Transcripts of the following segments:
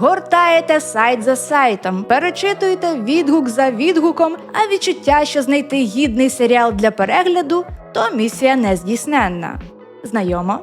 Гортаєте сайт за сайтом, перечитуєте відгук за відгуком, а відчуття, що знайти гідний серіал для перегляду, то місія нездійсненна. Знайомо?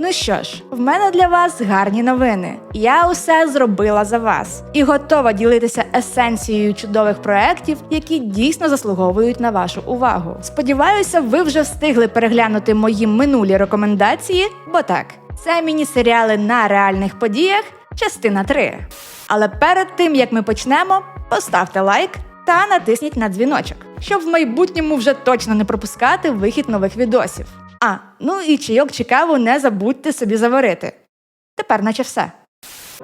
Ну що ж, в мене для вас гарні новини. Я усе зробила за вас і готова ділитися есенцією чудових проєктів, які дійсно заслуговують на вашу увагу. Сподіваюся, ви вже встигли переглянути мої минулі рекомендації, бо так, це міні-серіали на реальних подіях, частина 3. Але перед тим як ми почнемо, поставте лайк та натисніть на дзвіночок, щоб в майбутньому вже точно не пропускати вихід нових відосів. А, ну і чайок чи каву не забудьте собі заварити. Тепер наче все.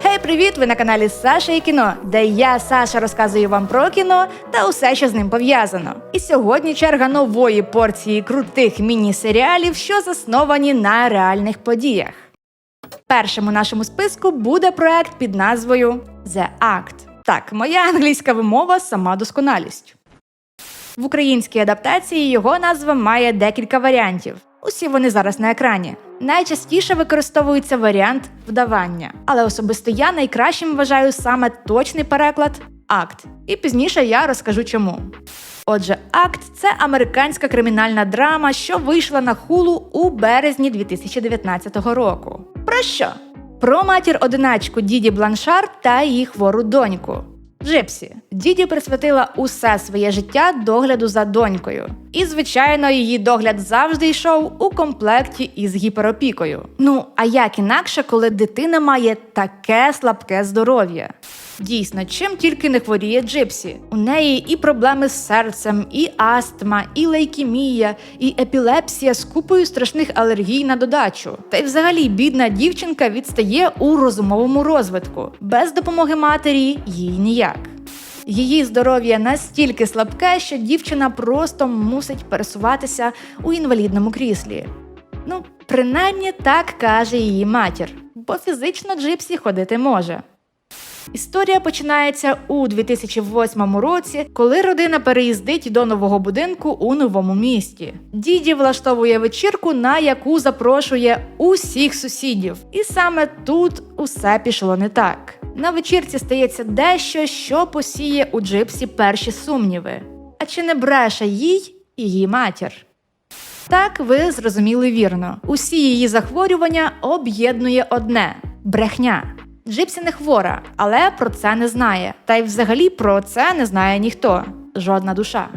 Гей, привіт! Ви на каналі Саша і кіно, де я, Саша, розказую вам про кіно та усе, що з ним пов'язано. І сьогодні черга нової порції крутих міні-серіалів, що засновані на реальних подіях. Першим у нашому списку буде проект під назвою The Act. Так, моя англійська вимова сама досконалість. В українській адаптації його назва має декілька варіантів. Усі вони зараз на екрані. Найчастіше використовується варіант вдавання, але особисто я найкращим вважаю саме точний переклад акт. І пізніше я розкажу чому. Отже, акт це американська кримінальна драма, що вийшла на хулу у березні 2019 року. Що? Про матір одиначку Діді Бланшар та її хвору доньку. Джипсі. Діді присвятила усе своє життя догляду за донькою. І, звичайно, її догляд завжди йшов у комплекті із гіперопікою. Ну, а як інакше, коли дитина має таке слабке здоров'я? Дійсно, чим тільки не хворіє Джипсі. У неї і проблеми з серцем, і астма, і лейкемія, і епілепсія з купою страшних алергій на додачу. Та й взагалі бідна дівчинка відстає у розумовому розвитку. Без допомоги матері їй ніяк. Її здоров'я настільки слабке, що дівчина просто мусить пересуватися у інвалідному кріслі. Ну, принаймні так каже її матір, бо фізично Джипсі ходити може. Історія починається у 2008 році, коли родина переїздить до нового будинку у новому місті. Діді влаштовує вечірку, на яку запрошує усіх сусідів. І саме тут усе пішло не так. На вечірці стається дещо, що посіє у Джипсі перші сумніви. А чи не бреше їй її матір? Так, ви зрозуміли вірно. Усі її захворювання об'єднує одне брехня. Джипсі не хвора, але про це не знає. Та й взагалі про це не знає ніхто, жодна душа.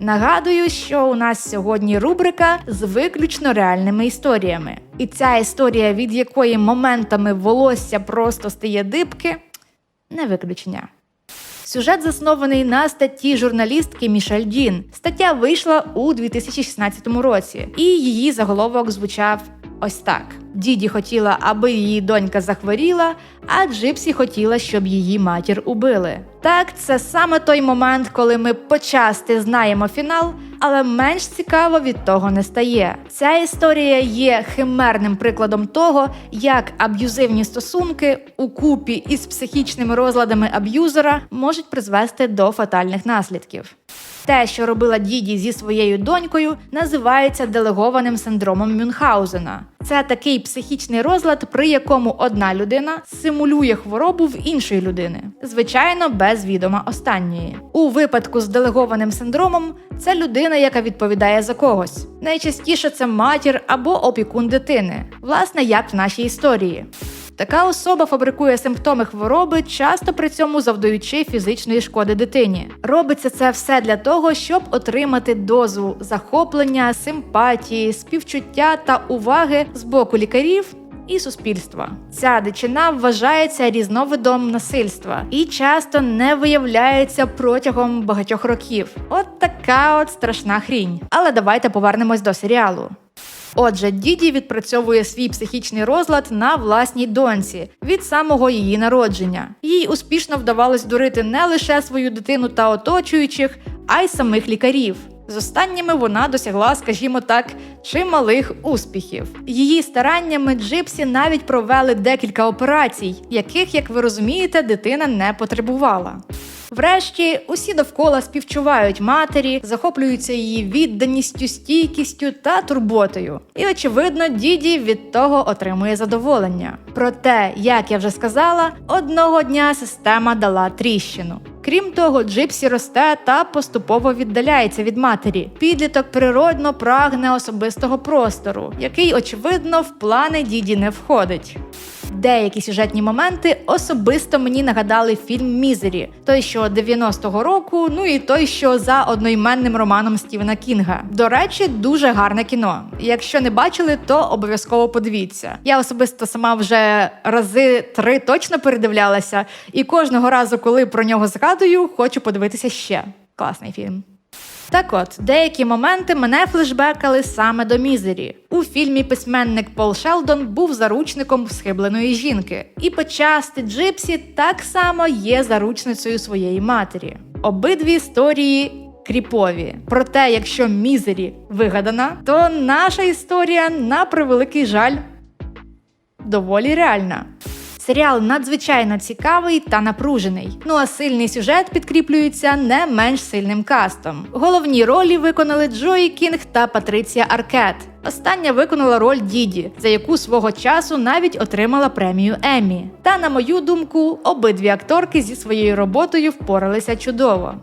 Нагадую, що у нас сьогодні рубрика з виключно реальними історіями. І ця історія, від якої моментами волосся просто стає дибки, не виключення. Сюжет заснований на статті журналістки Мішель Дін. Стаття вийшла у 2016 році, і її заголовок звучав ось так: Діді хотіла, аби її донька захворіла, а Джипсі хотіла, щоб її матір убили. Так, це саме той момент, коли ми почасти знаємо фінал, але менш цікаво від того не стає. Ця історія є химерним прикладом того, як аб'юзивні стосунки у купі із психічними розладами аб'юзера можуть призвести до фатальних наслідків. Те, що робила діді зі своєю донькою, називається делегованим синдромом Мюнхгаузена. Це такий психічний розлад, при якому одна людина симулює хворобу в іншої людини, звичайно, без відома останньої. У випадку з делегованим синдромом це людина, яка відповідає за когось. Найчастіше це матір або опікун дитини, власне, як в нашій історії. Така особа фабрикує симптоми хвороби, часто при цьому завдаючи фізичної шкоди дитині. Робиться це все для того, щоб отримати дозу захоплення, симпатії, співчуття та уваги з боку лікарів. І суспільства ця дичина вважається різновидом насильства і часто не виявляється протягом багатьох років. От така от страшна хрінь. Але давайте повернемось до серіалу. Отже, діді відпрацьовує свій психічний розлад на власній доньці від самого її народження. Їй успішно вдавалось дурити не лише свою дитину та оточуючих, а й самих лікарів. З останніми вона досягла, скажімо так, чималих успіхів. Її стараннями Джипсі навіть провели декілька операцій, яких, як ви розумієте, дитина не потребувала. Врешті усі довкола співчувають матері, захоплюються її відданістю, стійкістю та турботою. І очевидно, діді від того отримує задоволення. Проте, як я вже сказала, одного дня система дала тріщину. Крім того, Джипсі росте та поступово віддаляється від матері. Підліток природно прагне особистого простору, який, очевидно, в плани діді не входить. Деякі сюжетні моменти особисто мені нагадали фільм Мізері, той, що 90-го року, ну і той, що за одноіменним романом Стівена Кінга. До речі, дуже гарне кіно. Якщо не бачили, то обов'язково подивіться. Я особисто сама вже рази три точно передивлялася, і кожного разу, коли про нього згадую, хочу подивитися ще. Класний фільм. Так от, деякі моменти мене флешбекали саме до Мізері. У фільмі письменник Пол Шелдон був заручником схибленої жінки, і почасти Джипсі так само є заручницею своєї матері. Обидві історії кріпові. Проте, якщо Мізері вигадана, то наша історія на превеликий жаль доволі реальна. Серіал надзвичайно цікавий та напружений. Ну а сильний сюжет підкріплюється не менш сильним кастом. Головні ролі виконали Джої Кінг та Патриція Аркет. Остання виконала роль Діді, за яку свого часу навіть отримала премію Еммі. Та, на мою думку, обидві акторки зі своєю роботою впоралися чудово.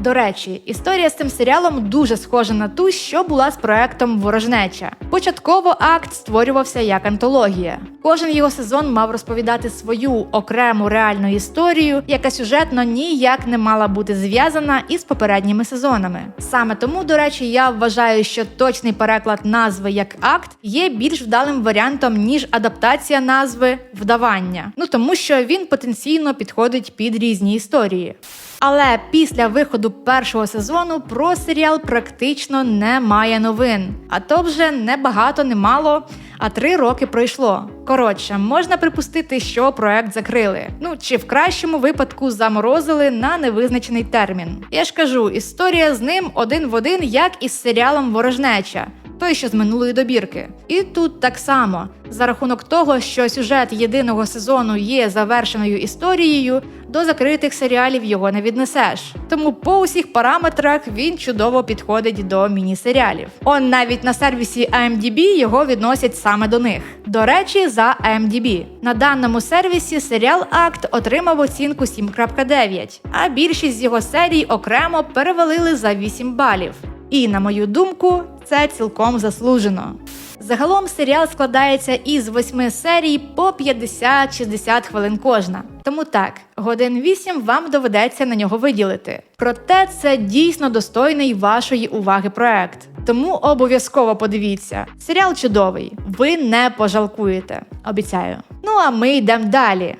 До речі, історія з цим серіалом дуже схожа на ту, що була з проектом Ворожнеча. Початково акт створювався як антологія. Кожен його сезон мав розповідати свою окрему реальну історію, яка сюжетно ніяк не мала бути зв'язана із попередніми сезонами. Саме тому, до речі, я вважаю, що точний переклад назви як акт є більш вдалим варіантом ніж адаптація назви вдавання. Ну тому що він потенційно підходить під різні історії. Але після виходу першого сезону про серіал практично немає новин. А то вже не багато, не мало, а три роки пройшло. Коротше, можна припустити, що проект закрили. Ну чи в кращому випадку заморозили на невизначений термін. Я ж кажу, історія з ним один в один, як із серіалом Ворожнеча. Той, що з минулої добірки. І тут так само. За рахунок того, що сюжет єдиного сезону є завершеною історією, до закритих серіалів його не віднесеш. Тому по усіх параметрах він чудово підходить до міні-серіалів. Он навіть на сервісі IMDb його відносять саме до них. До речі, за IMDb. На даному сервісі серіал Акт отримав оцінку 7.9, а більшість з його серій окремо перевалили за 8 балів. І, на мою думку, це цілком заслужено. Загалом серіал складається із восьми серій по 50-60 хвилин кожна. Тому так, годин 8 вам доведеться на нього виділити. Проте це дійсно достойний вашої уваги проект. Тому обов'язково подивіться. Серіал чудовий, ви не пожалкуєте. Обіцяю. Ну а ми йдемо далі.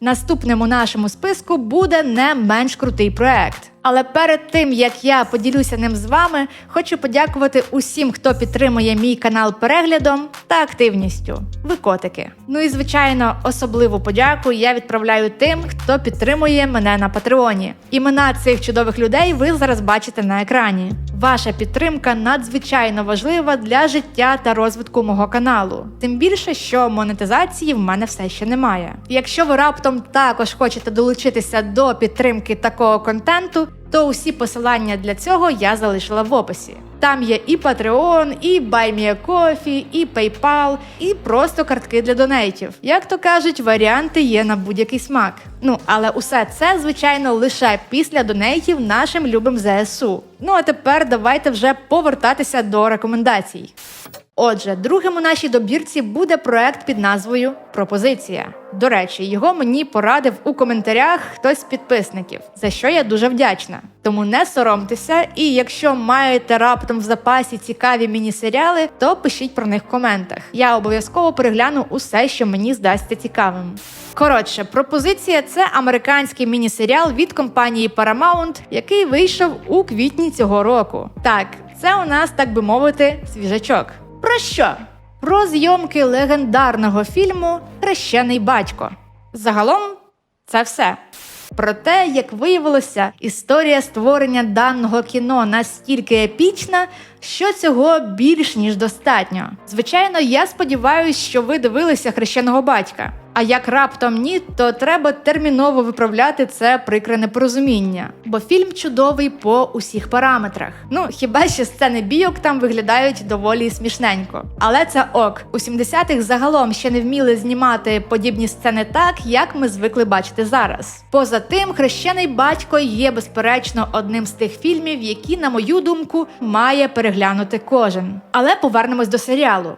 Наступним у нашому списку буде не менш крутий проект. Але перед тим як я поділюся ним з вами, хочу подякувати усім, хто підтримує мій канал переглядом та активністю. Ви котики. Ну і звичайно, особливу подяку я відправляю тим, хто підтримує мене на Патреоні. Імена цих чудових людей ви зараз бачите на екрані. Ваша підтримка надзвичайно важлива для життя та розвитку мого каналу. Тим більше, що монетизації в мене все ще немає. Якщо ви раптом також хочете долучитися до підтримки такого контенту, то усі посилання для цього я залишила в описі. Там є і Patreon, і BuyMeACoffee, і PayPal, і просто картки для донейтів. Як то кажуть, варіанти є на будь-який смак. Ну але усе це, звичайно, лише після донейтів нашим любим ЗСУ. Ну а тепер давайте вже повертатися до рекомендацій. Отже, другим у нашій добірці буде проект під назвою Пропозиція. До речі, його мені порадив у коментарях хтось з підписників, за що я дуже вдячна. Тому не соромтеся, і якщо маєте раптом в запасі цікаві міні-серіали, то пишіть про них в коментах. Я обов'язково перегляну усе, що мені здасться цікавим. Коротше, пропозиція це американський міні-серіал від компанії Paramount, який вийшов у квітні цього року. Так, це у нас, так би мовити, свіжачок. Про що? Про зйомки легендарного фільму Хрещений батько. Загалом це все. Про те, як виявилося, історія створення даного кіно настільки епічна, що цього більш ніж достатньо. Звичайно, я сподіваюся, що ви дивилися хрещеного батька. А як раптом ні, то треба терміново виправляти це прикре непорозуміння. Бо фільм чудовий по усіх параметрах. Ну хіба що сцени бійок там виглядають доволі смішненько. Але це ок. У 70-х загалом ще не вміли знімати подібні сцени так, як ми звикли бачити зараз. Поза тим, хрещений батько є безперечно одним з тих фільмів, які, на мою думку, має переглянути кожен. Але повернемось до серіалу.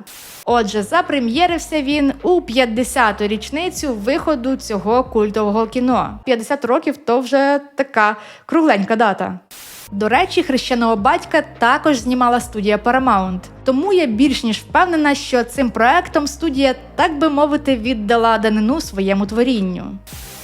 Отже, запрем'єрився він у 50-ту річницю виходу цього культового кіно. 50 років то вже така кругленька дата. До речі, хрещеного батька також знімала студія Paramount. Тому я більш ніж впевнена, що цим проектом студія, так би мовити, віддала данину своєму творінню.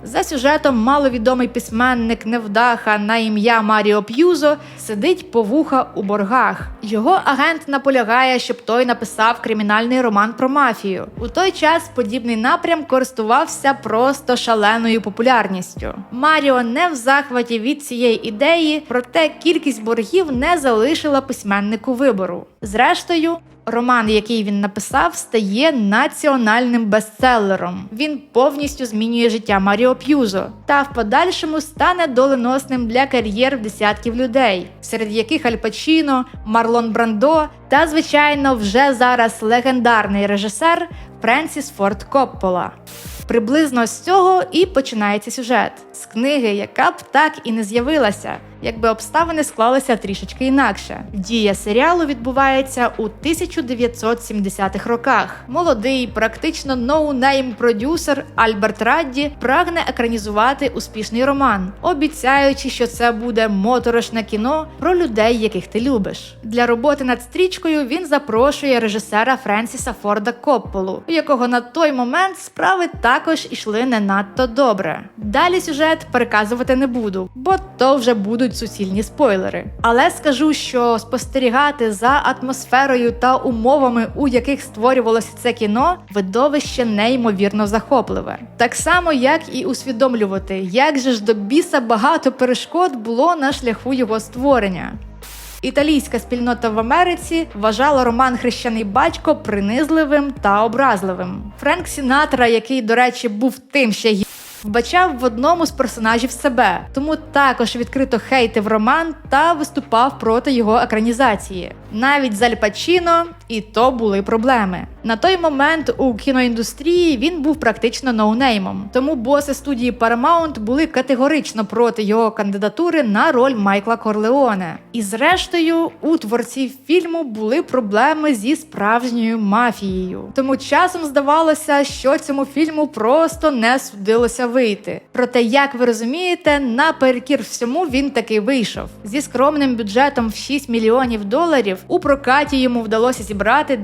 За сюжетом маловідомий письменник невдаха на ім'я Маріо П'юзо сидить по вуха у боргах. Його агент наполягає, щоб той написав кримінальний роман про мафію. У той час подібний напрям користувався просто шаленою популярністю. Маріо не в захваті від цієї ідеї, проте кількість боргів не залишила письменнику вибору. Зрештою, Роман, який він написав, стає національним бестселером. Він повністю змінює життя Маріо П'юзо та в подальшому стане доленосним для кар'єр десятків людей, серед яких Аль Пачіно, Марлон Брандо та, звичайно, вже зараз легендарний режисер Френсіс Форд Коппола. Приблизно з цього і починається сюжет з книги, яка б так і не з'явилася, якби обставини склалися трішечки інакше. Дія серіалу відбувається у 1970-х роках. Молодий, практично ноунейм продюсер Альберт Радді прагне екранізувати успішний роман, обіцяючи, що це буде моторошне кіно про людей, яких ти любиш. Для роботи над стрічкою він запрошує режисера Френсіса Форда Копполу, якого на той момент справи також ішли не надто добре. Далі сюжет переказувати не буду, бо то вже будуть суцільні спойлери. Але скажу, що спостерігати за атмосферою та умовами, у яких створювалося це кіно, видовище неймовірно захопливе. Так само, як і усвідомлювати, як же ж до біса багато перешкод було на шляху його створення. Італійська спільнота в Америці вважала роман Хрещений батько принизливим та образливим. Френк Сінатра, який, до речі, був тим ще гі... Вбачав в одному з персонажів себе, тому також відкрито хейтив роман та виступав проти його екранізації. Навіть з Аль Пачіно і то були проблеми. На той момент у кіноіндустрії він був практично ноунеймом, тому боси студії Paramount були категорично проти його кандидатури на роль Майкла Корлеоне. І зрештою, у творців фільму були проблеми зі справжньою мафією. Тому часом здавалося, що цьому фільму просто не судилося вийти. Проте, як ви розумієте, наперекір всьому він таки вийшов зі скромним бюджетом в 6 мільйонів доларів. У прокаті йому вдалося зібрати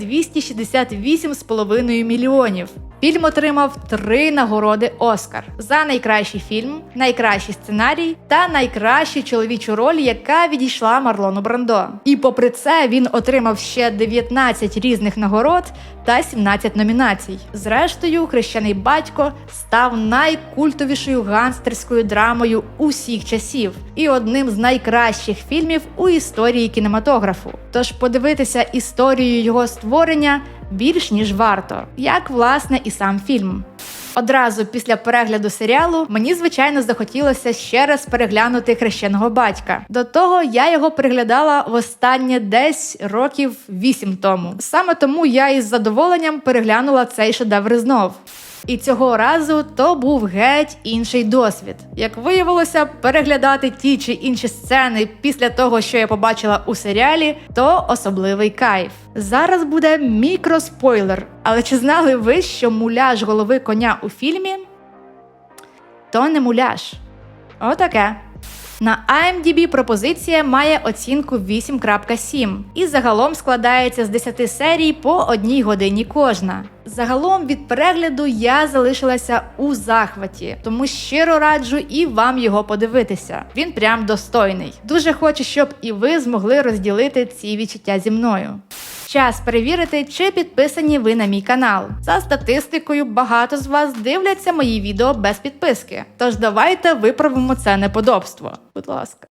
268,5 мільйонів. Фільм отримав три нагороди Оскар за найкращий фільм, найкращий сценарій та найкращу чоловічу роль, яка відійшла Марлону Брандо. І попри це він отримав ще 19 різних нагород та 17 номінацій. Зрештою, хрещений батько став найкультовішою ганстерською драмою усіх часів і одним з найкращих фільмів у історії кінематографу. Тож подивитися історію його створення більш ніж варто, як власне і сам фільм. Одразу після перегляду серіалу мені звичайно захотілося ще раз переглянути хрещеного батька. До того я його переглядала востаннє десь років вісім тому. Саме тому я із задоволенням переглянула цей шедевр знов. І цього разу то був геть інший досвід. Як виявилося, переглядати ті чи інші сцени після того, що я побачила у серіалі, то особливий кайф. Зараз буде мікроспойлер. Але чи знали ви, що муляж голови коня у фільмі? То не муляж. Отаке. На IMDb пропозиція має оцінку 8.7 і загалом складається з 10 серій по одній годині кожна. Загалом від перегляду я залишилася у захваті, тому щиро раджу і вам його подивитися. Він прям достойний. Дуже хочу, щоб і ви змогли розділити ці відчуття зі мною. Час перевірити, чи підписані ви на мій канал. За статистикою, багато з вас дивляться мої відео без підписки. Тож давайте виправимо це неподобство. Будь ласка.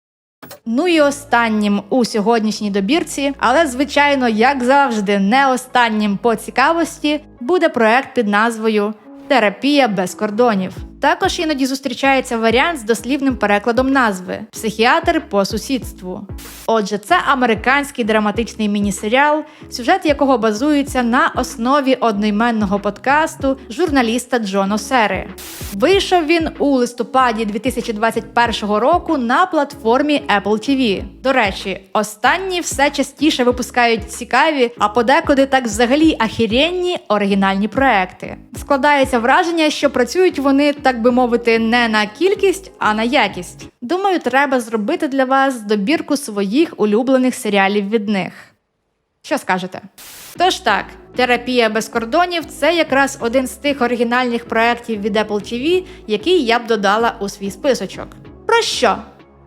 Ну і останнім у сьогоднішній добірці, але звичайно, як завжди, не останнім по цікавості, буде проект під назвою Терапія без кордонів. Також іноді зустрічається варіант з дослівним перекладом назви Психіатр по сусідству. Отже, це американський драматичний міні-серіал, сюжет якого базується на основі одноіменного подкасту журналіста Джона Сери. Вийшов він у листопаді 2021 року на платформі Apple TV. До речі, останні все частіше випускають цікаві, а подекуди так взагалі ахіренні оригінальні проекти. Складається враження, що працюють вони, так би мовити, не на кількість, а на якість. Думаю, треба зробити для вас добірку своїх улюблених серіалів від них. Що скажете? Тож так, терапія без кордонів це якраз один з тих оригінальних проєктів від Apple TV, який я б додала у свій списочок. Про що?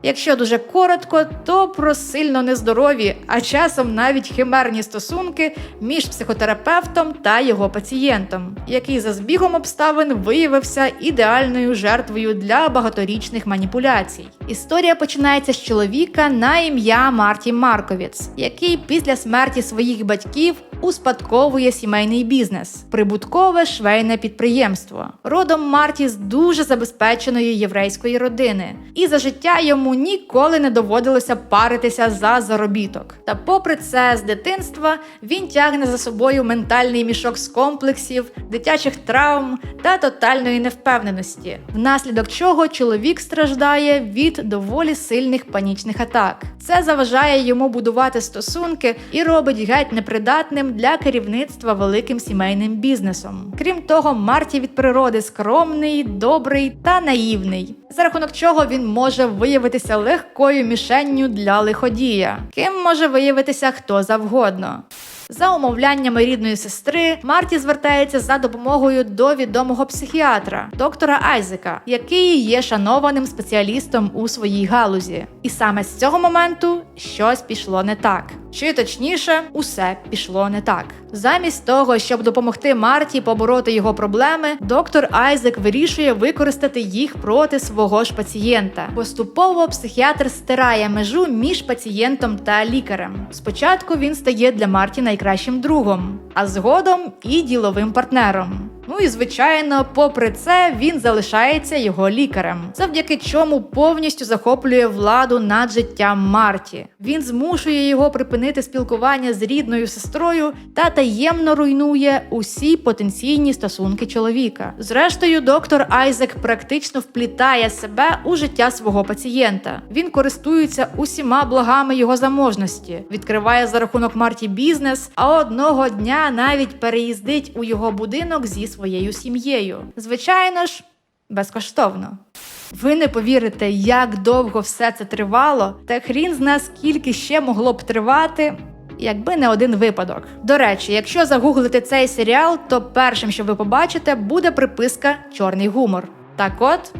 Якщо дуже коротко, то про сильно нездорові, а часом навіть химерні стосунки між психотерапевтом та його пацієнтом, який за збігом обставин виявився ідеальною жертвою для багаторічних маніпуляцій. Історія починається з чоловіка на ім'я Марті Марковіц, який після смерті своїх батьків успадковує сімейний бізнес, прибуткове швейне підприємство. Родом Марті з дуже забезпеченої єврейської родини, і за життя йому ніколи не доводилося паритися за заробіток. Та, попри це, з дитинства він тягне за собою ментальний мішок з комплексів, дитячих травм та тотальної невпевненості, внаслідок чого чоловік страждає від доволі сильних панічних атак. Це заважає йому будувати стосунки і робить геть непридатним для керівництва великим сімейним бізнесом. Крім того, Марті від природи скромний, добрий та наївний, за рахунок чого він може виявитися легкою мішенню для лиходія, ким може виявитися хто завгодно. За умовляннями рідної сестри Марті звертається за допомогою до відомого психіатра, доктора Айзека, який є шанованим спеціалістом у своїй галузі. І саме з цього моменту щось пішло не так. Чи точніше, усе пішло не так. Замість того, щоб допомогти Марті побороти його проблеми, доктор Айзек вирішує використати їх проти свого ж пацієнта. Поступово психіатр стирає межу між пацієнтом та лікарем. Спочатку він стає для Марті найкращим другом, а згодом і діловим партнером. Ну і звичайно, попри це, він залишається його лікарем, завдяки чому повністю захоплює владу над життям Марті. Він змушує його припинити спілкування з рідною сестрою та таємно руйнує усі потенційні стосунки чоловіка. Зрештою, доктор Айзек практично вплітає себе у життя свого пацієнта. Він користується усіма благами його заможності, відкриває за рахунок Марті бізнес, а одного дня навіть переїздить у його будинок зі своєю сім'єю. Звичайно ж, безкоштовно. Ви не повірите, як довго все це тривало, та хрін зна скільки ще могло б тривати. Якби не один випадок. До речі, якщо загуглити цей серіал, то першим, що ви побачите, буде приписка Чорний гумор. Так от,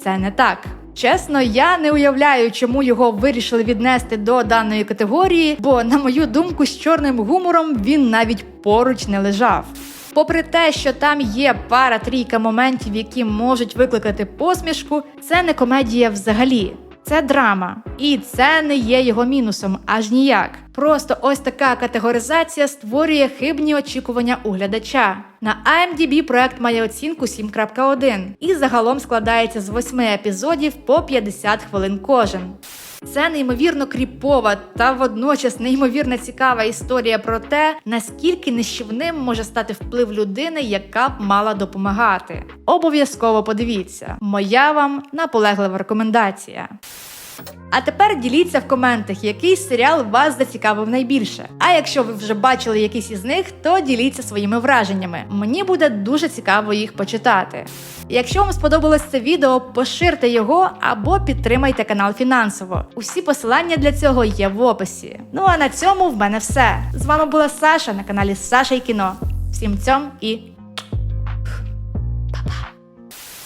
це не так. Чесно, я не уявляю, чому його вирішили віднести до даної категорії, бо, на мою думку, з чорним гумором він навіть поруч не лежав. Попри те, що там є пара трійка моментів, які можуть викликати посмішку, це не комедія взагалі. Це драма, і це не є його мінусом, аж ніяк. Просто ось така категоризація створює хибні очікування у глядача. На IMDb проект має оцінку 7.1 і загалом складається з 8 епізодів по 50 хвилин кожен. Це неймовірно кріпова та водночас неймовірно цікава історія про те, наскільки нищівним може стати вплив людини, яка б мала допомагати. Обов'язково подивіться, моя вам наполеглива рекомендація. А тепер діліться в коментах, який серіал вас зацікавив найбільше. А якщо ви вже бачили якийсь із них, то діліться своїми враженнями. Мені буде дуже цікаво їх почитати. Якщо вам сподобалось це відео, поширте його або підтримайте канал фінансово. Усі посилання для цього є в описі. Ну а на цьому в мене все. З вами була Саша на каналі Саша і кіно. Всім цьом і